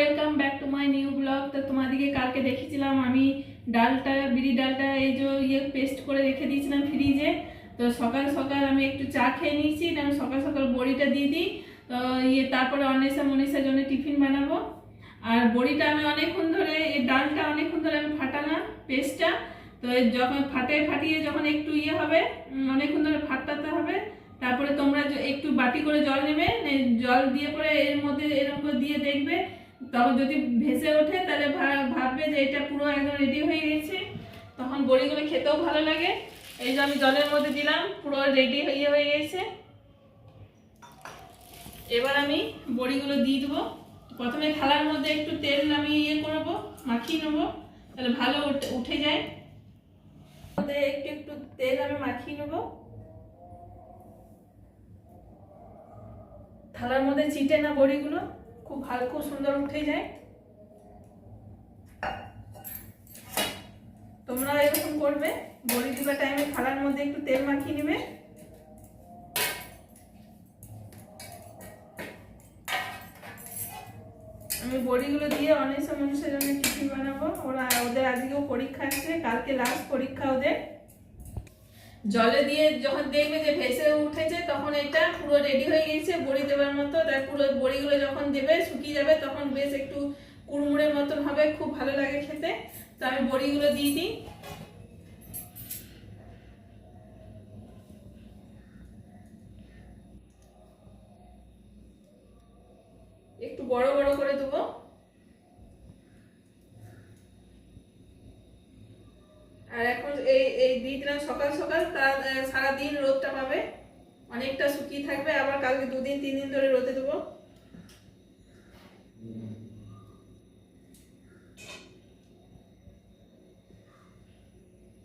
Welcome back to my new blog তো তোমাদেরকে কালকে দেখেছিলাম আমি ডালটা, বিড়ি ডালটা, এই যে ইয়ে পেস্ট করে রেখে দিয়েছিলাম ফ্রিজে তো সকাল সকাল আমি একটু চা খেয়ে নিয়েছি আমি সকাল সকাল বড়িটা দিয়ে দিই। তো ইয়ে তারপরে অনেসা মনীষার জন্য টিফিন বানাবো। আর বড়িটা আমি অনেকক্ষণ ধরে, এই ডালটা অনেকক্ষণ ধরে আমি ফাটালাম পেস্টটা তো যখন ফাটে, ফাটিয়ে যখন একটু ইয়ে হবে অনেকক্ষণ ধরে ফাটাতে হবে। তারপরে তোমরা একটু বাটি করে জল নেবে জল দিয়ে পরে এর মধ্যে এরকম দিয়ে দেখবে। তখন যদি ভেসে ওঠে, তাহলে ভাববে যে এটা পুরো একদম রেডি হয়ে গেছে। তখন বড়িগুলো খেতেও ভালো লাগে। এই যে আমি জলের মধ্যে দিলাম, পুরো রেডি হয়ে হয়ে গেছে। এবার আমি বড়িগুলো দিয়ে দেবো। প্রথমে থালার মধ্যে একটু তেল আমি ইয়ে করব, মাখিয়ে নেব, তাহলে ভালো উঠে- যায়। একটু একটু তেল আমি মাখিয়ে নেব। থালার মধ্যে চিটে না বড়িগুলো। খুব ভালো, খুব সুন্দর উঠে যায়। তোমরা এরকম করবে বড়ি দিবার টাইমে থালার মধ্যে একটু তেল মাখিয়ে নেবে। আমি বড়িগুলো দিয়ে অনেক সময় মানুষের জন্য টিফিন বানাবো। ওরা, ওদের আজকেও পরীক্ষা আছে, কালকে লাস্ট পরীক্ষা ওদের। জলে দিয়ে যখন দেখবে যে ভেসে উঠেছে, তখন এটা পুরো রেডি হয়ে গেছে বড়ি দেওয়ার মতো। তার পুরো বড়িগুলো যখন দেবে, শুকিয়ে যাবে, তখন বেশ একটু কুড়মুড়ের মতন হবে, খুব ভালো লাগে খেতে। তো আমি বড়িগুলো দিয়ে দিই। একটু বড় বড় করে দেবো। আর এখন এই এই দিলাম সকাল সকাল তার সারাদিন রোদটা পাবে। অনেকটা শুকিয়ে থাকবে। আবার কালকে দুদিন তিন দিন ধরে রোদে দেবো।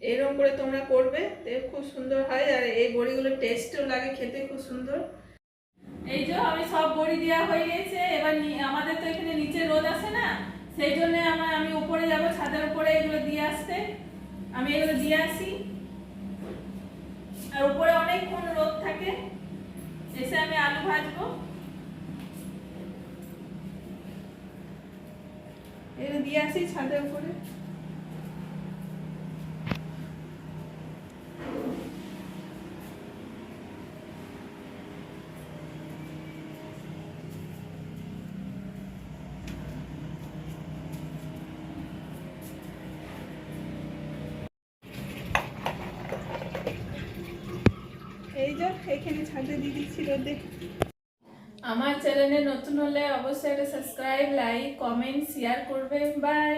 এরকম করে তোমরা করবে। খুব সুন্দর হয়। আর এই বড়িগুলো টেস্টও লাগে খেতে, খুব সুন্দর। এই যে আমি সব বড়ি দেওয়া হয়ে গেছে। এবার আমাদের তো এখানে নিচে রোদ আসে না। সেই জন্য আমার, আমি উপরে যাব, ছাদের উপরে এগুলো দিয়ে আসতে। আমি এগুলো দিয়ে আসি। আর উপরে অনেকক্ষণ রোদ থাকে, এসে আমি আলু ভাজবো। এগুলো দিয়ে আসি ছাদের উপরে। এই যে আমার চ্যানেলে নতুন হলে অবশ্যই একটা সাবস্ক্রাইব লাইক কমেন্ট শেয়ার করবেন। বাই